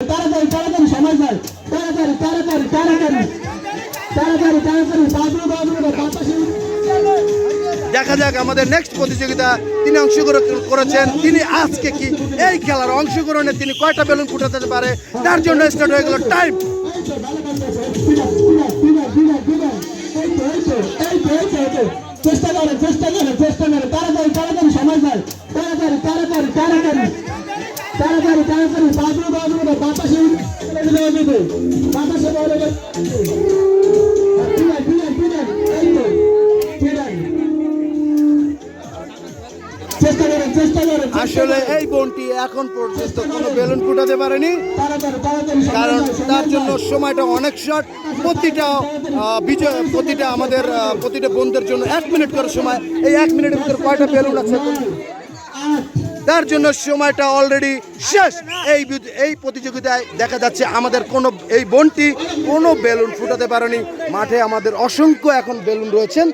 তাড়াতাড়ি তাড়াতাড়ি সময় যায় তাড়াতাড়ি তাড়াতাড়ি তাড়াতাড়ি। তাড়াতাড়ি তাড়াতাড়ি বাবলু বাবলু বাতাসে দেখা যাক আমাদের নেক্সট প্রতিযোগিতা তিনি অংশগ্রহণ করেছেন। তিনি আজকে কি এই খেলার অংশগ্রহণে তিনি কয়টা বেলুন ফুটাতে পারে? তার জন্য স্টার্ট হয়ে গেল টাইম চেষ্টা করেন চেষ্টা করেন চেষ্টা করেন তাড়াতাড়ি তাড়াতাড়ি সময় যায় তাড়াতাড়ি তাড়াতাড়ি তাড়াতাড়ি। তাড়াতাড়ি তাড়াতাড়ি বাতাসে বাতাসে আসলে এই বোনটি এখন পর্যন্ত কোনো বেলুন ফুটাতে পারেনি। কারণ তার জন্য সময়টা অনেক শর্ট প্রতিটা বিজয় প্রতিটা আমাদের প্রতিটা বোনদের জন্য এক মিনিট করে সময়। এই এক মিনিটের ভিতরে কয়টা বেলুন আছে? তার জন্য সময়টা অলরেডি শেষ। এই এই প্রতিযোগিতায় দেখা যাচ্ছে আমাদের কোন, এই বনটি কোনো বেলুন ফুটাতে পারেনি। মাঠে আমাদের অসংখ্য এখন বেলুন রয়েছেন।